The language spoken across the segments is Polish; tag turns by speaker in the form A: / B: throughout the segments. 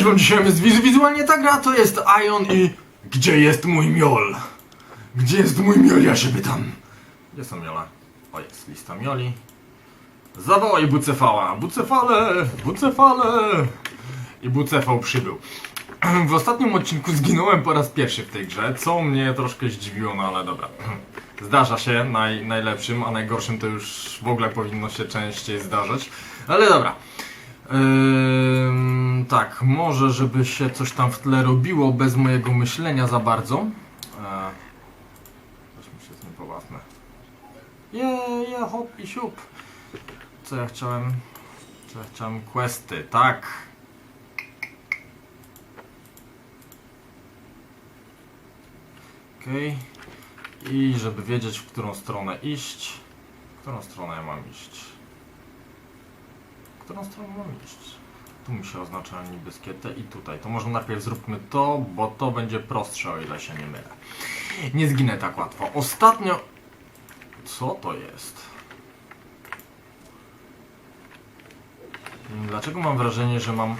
A: Cześć wam dzisiaj wizualnie ta gra, to jest Ion i... Gdzie jest mój miol? Gdzie jest mój miol, ja się pytam. Gdzie są miole? O, jest lista mioli. Zawołaj Bucefała! Bucefale! Bucefale! I Bucefał przybył. W ostatnim odcinku zginąłem po raz pierwszy w tej grze, co mnie troszkę zdziwiło, no ale dobra. Zdarza się naj, najlepszym, a najgorszym to już w ogóle powinno się częściej zdarzać. Ale dobra. Tak, może żeby się coś tam w tle robiło bez mojego myślenia za bardzo. E, Weźmy się z nim pobawmy. Hop i siup. Co ja chciałem? Co ja chciałem? Questy, tak. Okej. I żeby wiedzieć, w którą stronę iść. W którą stronę ja mam iść? Którą stronę mam iść? Tu mi się oznacza niebieskie te i tutaj. To może najpierw zróbmy to, bo to będzie prostsze, o ile się nie mylę. Nie zginę tak łatwo. Ostatnio... Co to jest? Dlaczego mam wrażenie, że mam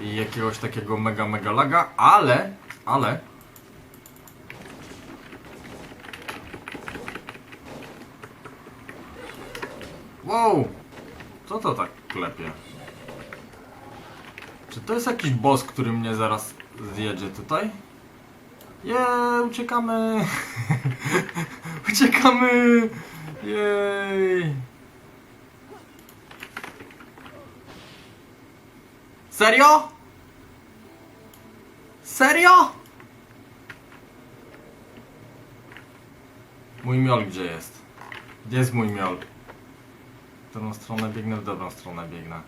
A: jakiegoś takiego mega, mega laga, ale, ale... Wow! Co to tak klepie? Czy to jest jakiś boss, który mnie zaraz zjedzie tutaj? Je, uciekamy! uciekamy! Jej! Serio? Serio? Mój miol gdzie jest? Gdzie jest mój miol? Którą stronę biegnę? W dobrą stronę biegnę.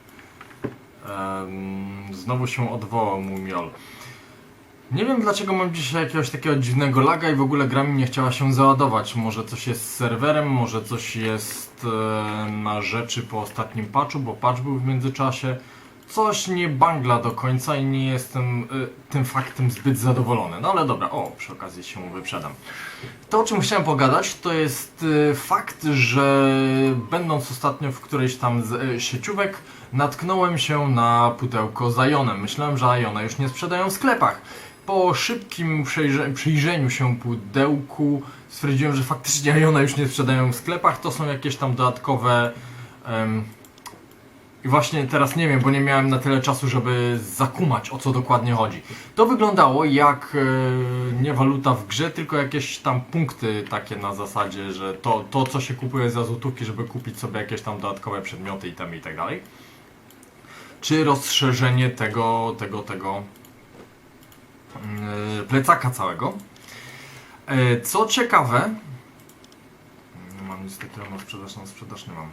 A: Znowu się odwołał mój miol. Nie wiem dlaczego mam dzisiaj jakiegoś takiego dziwnego laga i w ogóle gra mi nie chciała się załadować. Może coś jest z serwerem, może coś jest e, na rzeczy po ostatnim patchu, bo patch był w międzyczasie. Coś nie bangla do końca i nie jestem e, tym faktem zbyt zadowolony. No ale dobra, o, przy okazji się wyprzedam. To, o czym chciałem pogadać, to jest e, fakt, że będąc ostatnio w którejś tam z e, sieciówek, natknąłem się na pudełko z Ionem. Myślałem, że Iona już nie sprzedają w sklepach. Po szybkim przyjrzeniu się pudełku stwierdziłem, że faktycznie Iona już nie sprzedają w sklepach. To są jakieś tam dodatkowe... i właśnie teraz nie wiem, bo nie miałem na tyle czasu, żeby zakumać o co dokładnie chodzi. To wyglądało jak e, nie waluta w grze, tylko jakieś tam punkty takie na zasadzie, że to, to co się kupuje za złotówki, żeby kupić sobie jakieś tam dodatkowe przedmioty, itemy i tak dalej. Czy rozszerzenie tego, tego, tego yy, plecaka całego. E, Co ciekawe, nie mam nic takiego na sprzedaż, na sprzedaż nie mam.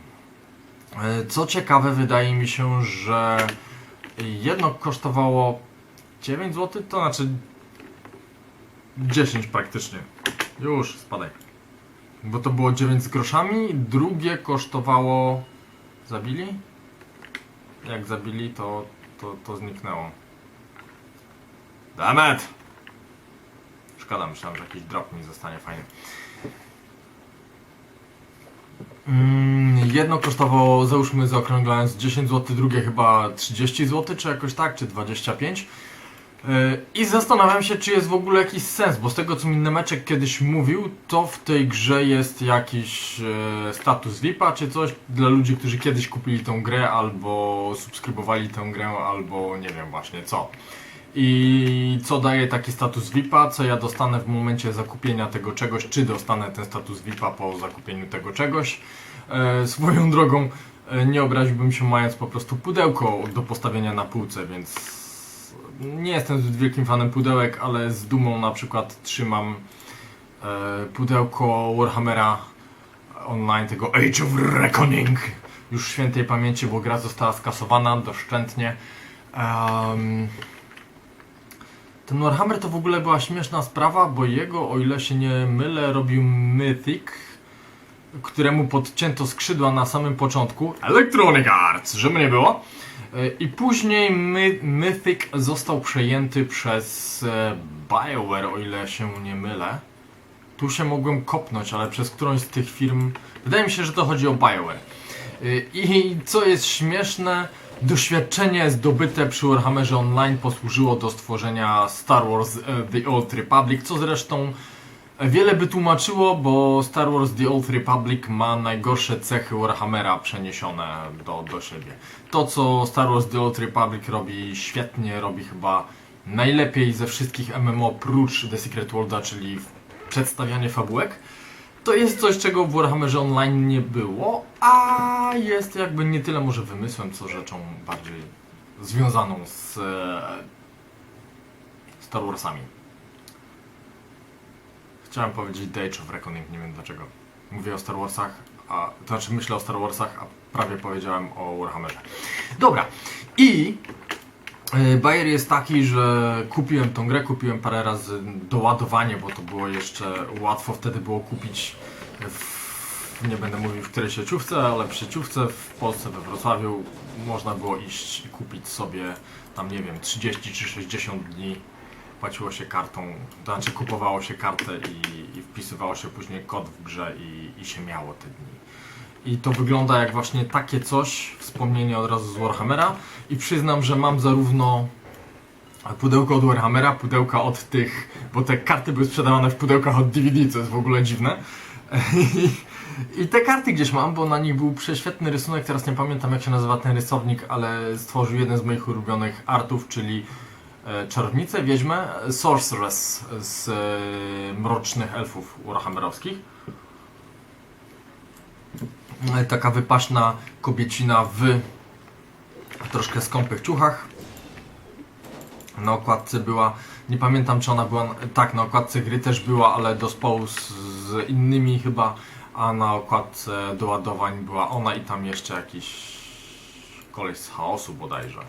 A: E, Co ciekawe, wydaje mi się, że jedno kosztowało 9 zł, to znaczy 10 praktycznie. Już, spadaj. Bo to było 9 z groszami, drugie kosztowało... Zabili? Jak zabili, to, to, to zniknęło. Dammit! Szkoda, myślałem, że jakiś drop mi zostanie fajny. Mm, jedno kosztowało, załóżmy zaokrąglając 10 zł, drugie chyba 30 zł, czy jakoś tak, czy 25. Yy, I zastanawiam się, czy jest w ogóle jakiś sens, bo z tego co mi Nemeczek kiedyś mówił, to w tej grze jest jakiś e, status VIP-a czy coś dla ludzi, którzy kiedyś kupili tą grę, albo subskrybowali tę grę, albo nie wiem właśnie co. I co daje taki status VIP-a, co ja dostanę w momencie zakupienia tego czegoś, czy dostanę ten status VIP-a po zakupieniu tego czegoś. E, swoją drogą e, nie obraziłbym się mając po prostu pudełko do postawienia na półce, więc nie jestem zbyt wielkim fanem pudełek, ale z dumą na przykład trzymam e, pudełko Warhammera online, tego Age of Reckoning, już świętej pamięci, bo gra została skasowana doszczętnie. Em, ten Warhammer to w ogóle była śmieszna sprawa, bo jego, o ile się nie mylę, robił Mythic, któremu podcięto skrzydła na samym początku. Electronic Arts, żeby nie było. E, I później My Mythic został przejęty przez e, BioWare, o ile się nie mylę. Tu się mogłem kopnąć, ale przez którąś z tych firm. Wydaje mi się, że to chodzi o BioWare. Y, I co jest śmieszne, doświadczenie zdobyte przy Warhammerze Online posłużyło do stworzenia Star Wars e, The Old Republic, co zresztą wiele by tłumaczyło, bo Star Wars The Old Republic ma najgorsze cechy Warhammera przeniesione do, do siebie. To, co Star Wars The Old Republic robi świetnie, robi chyba najlepiej ze wszystkich MMO prócz The Secret Worlda, czyli przedstawianie fabułek, to jest coś, czego w Warhammerze Online nie było, a jest jakby nie tyle może wymysłem, co rzeczą bardziej związaną z e, Star Warsami. Chciałem powiedzieć Age of Reckoning, nie wiem dlaczego. Mówię o Star Warsach, a to znaczy myślę o Star Warsach, a prawie powiedziałem o Warhammerze. Dobra, i e, Bayer jest taki, że kupiłem tą grę, kupiłem parę razy doładowanie, bo to było jeszcze łatwo wtedy było kupić w, nie będę mówił w której sieciówce, ale przy sieciówce w Polsce, we Wrocławiu można było iść i kupić sobie tam nie wiem 30 czy 60 dni płaciło się kartą, to znaczy kupowało się kartę i, i wpisywało się później kod w grze i, i się miało te dni. I to wygląda jak właśnie takie coś, wspomnienie od razu z Warhammera i przyznam, że mam zarówno pudełko od Warhammera, pudełka od tych, bo te karty były sprzedawane w pudełkach od DVD, co jest w ogóle dziwne. I, I te karty gdzieś mam, bo na nich był prześwietny rysunek, teraz nie pamiętam jak się nazywa ten rysownik, ale stworzył jeden z moich ulubionych artów, czyli czarownicę, wiedźmę, Sorceress z e, Mrocznych Elfów Warhammerowskich. E, Taka wypaśna kobiecina w troszkę skąpych ciuchach. Na okładce była, nie pamiętam czy ona była, tak, na okładce gry też była, ale do zespołu z, z innymi chyba, a na okładce doładowań była ona i tam jeszcze jakiś koleś z chaosu bodajże.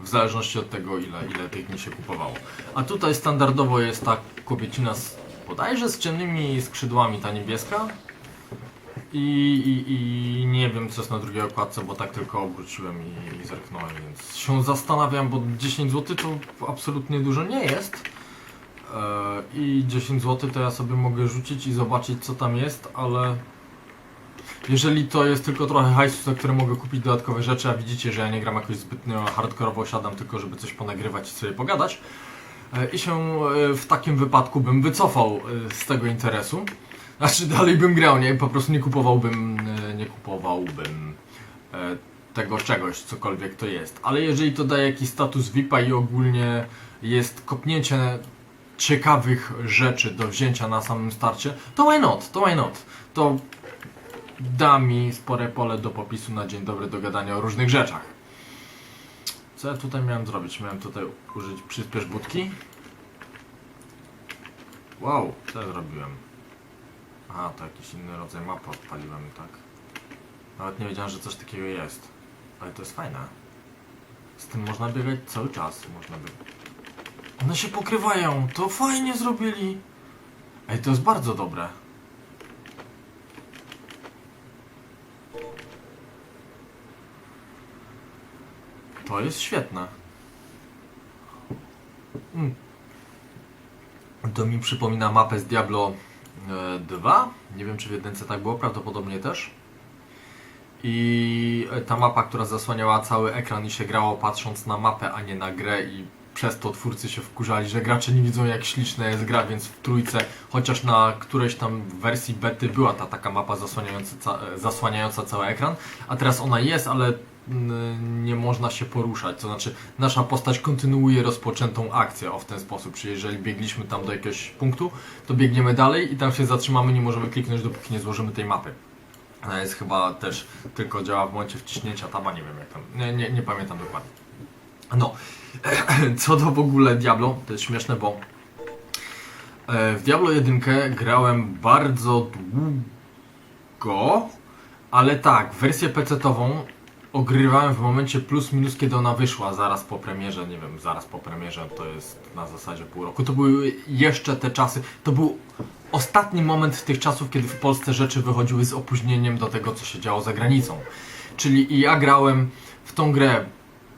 A: W zależności od tego, ile, ile tych dni się kupowało. A tutaj standardowo jest ta kobiecina z, bodajże z ciemnymi skrzydłami, ta niebieska. I, i, I nie wiem co jest na drugiej okładce, bo tak tylko obróciłem i, i zerknąłem, więc się zastanawiam, bo 10 zł to absolutnie dużo nie jest. E, I 10 zł to ja sobie mogę rzucić i zobaczyć co tam jest, ale jeżeli to jest tylko trochę hajsu, za które mogę kupić dodatkowe rzeczy, a widzicie, że ja nie gram jakoś zbytnio hardkorowo, siadam tylko żeby coś ponagrywać i sobie pogadać. E, I się e, w takim wypadku bym wycofał e, z tego interesu. Znaczy dalej bym grał, nie? Po prostu nie kupowałbym, nie kupowałbym tego czegoś, cokolwiek to jest. Ale jeżeli to daje jakiś status VIP-a i ogólnie jest kopnięcie ciekawych rzeczy do wzięcia na samym starcie, to why not? To why not? To da mi spore pole do popisu na dzień dobry do gadania o różnych rzeczach. Co ja tutaj miałem zrobić? Miałem tutaj użyć przyspiesz budki. Wow, co ja zrobiłem? A, to jakiś inny rodzaj mapy odpaliłem, tak? Nawet nie wiedziałem, że coś takiego jest. Ale to jest fajne. Z tym można biegać cały czas. Można by... One się pokrywają, to fajnie zrobili. Ej, to jest bardzo dobre. To jest świetne. Mm. To mi przypomina mapę z Diablo e, 2. Nie wiem, czy w jedynce tak było, prawdopodobnie też. I e, ta mapa, która zasłaniała cały ekran i się grało patrząc na mapę, a nie na grę i przez to twórcy się wkurzali, że gracze nie widzą jak śliczna jest gra, więc w trójce, chociaż na którejś tam wersji bety była ta taka mapa zasłaniająca, ca- e, zasłaniająca cały ekran, a teraz ona jest, ale nie można się poruszać, to znaczy nasza postać kontynuuje rozpoczętą akcję o w ten sposób, czyli jeżeli biegliśmy tam do jakiegoś punktu, to biegniemy dalej i tam się zatrzymamy, nie możemy kliknąć dopóki nie złożymy tej mapy. Ona jest chyba też tylko działa w momencie wciśnięcia taba, nie wiem jak tam, nie, nie, nie pamiętam dokładnie. No, co do w ogóle Diablo, to jest śmieszne, bo e, w Diablo 1 grałem bardzo długo, ale tak, wersję PC-tową ogrywałem w momencie plus minus, kiedy ona wyszła, zaraz po premierze, nie wiem, zaraz po premierze, to jest na zasadzie pół roku. To były jeszcze te czasy, to był ostatni moment tych czasów, kiedy w Polsce rzeczy wychodziły z opóźnieniem do tego, co się działo za granicą. Czyli i ja grałem w tą grę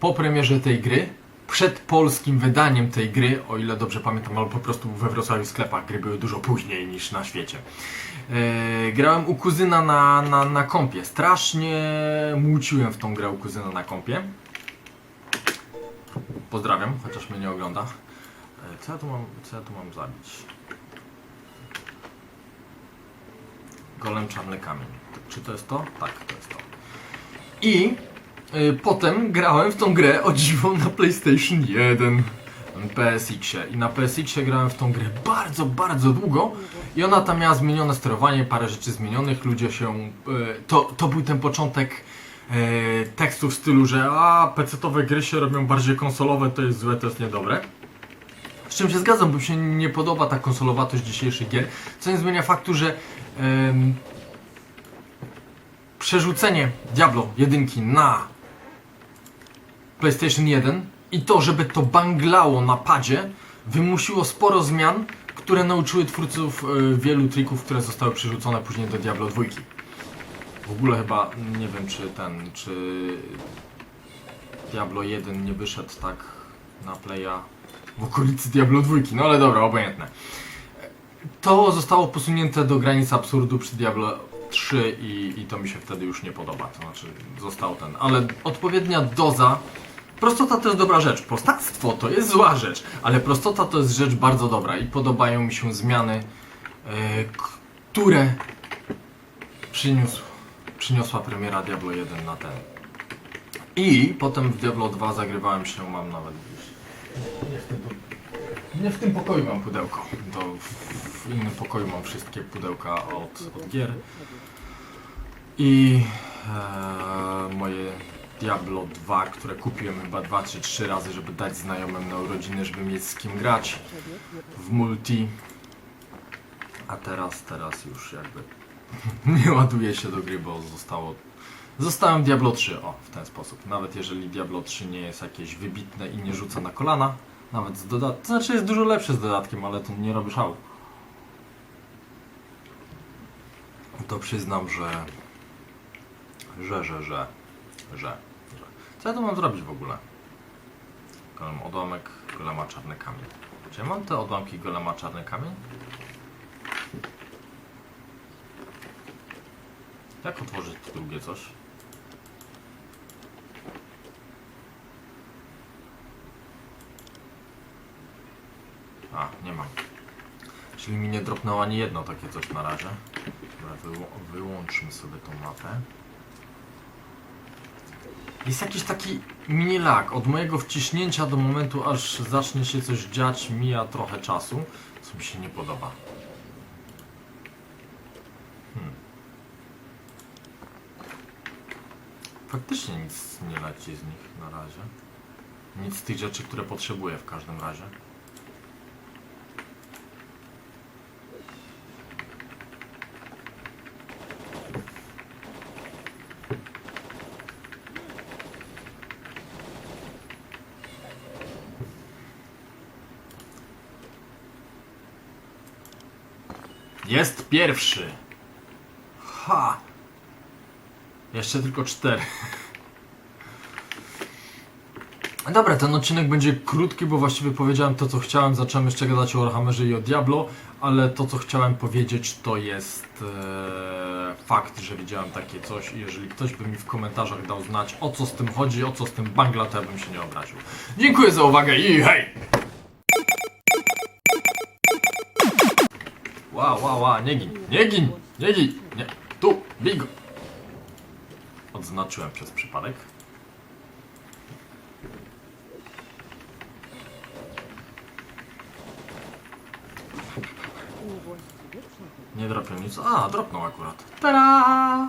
A: po premierze tej gry, przed polskim wydaniem tej gry, o ile dobrze pamiętam, albo po prostu we Wrocławiu sklepach gry były dużo później niż na świecie. Eee, grałem u kuzyna na, na, na kompie. Strasznie muciłem w tą grę u kuzyna na kompie. pozdrawiam, chociaż mnie nie ogląda. E, Co ja tu mam, co ja tu mam zabić? Golem czarny kamień. Czy to jest to? Tak, to jest to. I potem grałem w tą grę o dziwo na PlayStation 1 na PSX-ie. I na PSX-ie grałem w tą grę bardzo, bardzo długo i ona tam miała zmienione sterowanie, parę rzeczy zmienionych, ludzie się... y, to, to był ten początek y, tekstu w stylu, że a, PC-towe gry się robią bardziej konsolowe, to jest złe, to jest niedobre. Z czym się zgadzam, bo mi się nie podoba ta konsolowatość dzisiejszych gier, co nie zmienia faktu, że em, przerzucenie Diablo 1 na PlayStation 1 i to, żeby to banglało na padzie, wymusiło sporo zmian, które nauczyły twórców e, wielu trików, które zostały przerzucone później do Diablo 2. W ogóle chyba nie wiem, czy ten, czy Diablo 1 nie wyszedł tak na playa w okolicy Diablo 2, no ale dobra, obojętne. To zostało posunięte do granic absurdu przy Diablo 3 i, i to mi się wtedy już nie podoba. To znaczy, został ten. Ale odpowiednia doza. Prostota to jest dobra rzecz. Prostactwo to jest zła rzecz, ale prostota to jest rzecz bardzo dobra i podobają mi się zmiany, e, które przyniósł, przyniosła premiera Diablo 1 na ten. I potem w Diablo 2 zagrywałem się, mam nawet gdzieś. Nie w tym, nie w tym pokoju mam pudełko. To w, w innym pokoju mam wszystkie pudełka od, od gier. I e, moje Diablo 2, które kupiłem chyba 2 czy 3 razy, żeby dać znajomym na urodziny, żeby mieć z kim grać w multi. A teraz, teraz już jakby nie ładuję się do gry, bo zostało. Zostałem Diablo 3, o, w ten sposób. Nawet jeżeli Diablo 3 nie jest jakieś wybitne i nie rzuca na kolana, nawet z dodatkiem. To znaczy jest dużo lepsze z dodatkiem, ale to nie robi szału. To przyznam, że, że, że, że, że. Co ja tu mam zrobić w ogóle? Golem odłamek, golema czarny kamień. Czy ja mam te odłamki golema czarny kamień? Jak otworzyć drugie coś? A, nie mam. Czyli mi nie dropnęło ani jedno takie coś na razie. Dobra, wyłączmy sobie tą mapę. Jest jakiś taki mini lag. Od mojego wciśnięcia do momentu, aż zacznie się coś dziać, mija trochę czasu, co mi się nie podoba. Hmm. Faktycznie nic nie leci z nich na razie. Nic z tych rzeczy, które potrzebuję w każdym razie. Jest pierwszy. Ha! Jeszcze tylko cztery. Dobra, ten odcinek będzie krótki, bo właściwie powiedziałem to, co chciałem. Zacząłem jeszcze gadać o Warhammerze i o Diablo, ale to, co chciałem powiedzieć, to jest e, fakt, że widziałem takie coś i jeżeli ktoś by mi w komentarzach dał znać, o co z tym chodzi, o co z tym bangla, to ja bym się nie obraził. Dziękuję za uwagę i hej! Ła, ła, ła, nie gin, nie gin, nie gin, nie, tu, bij go. Odznaczyłem przez przypadek. Nie dropią nic. A, dropnął akurat. Tada!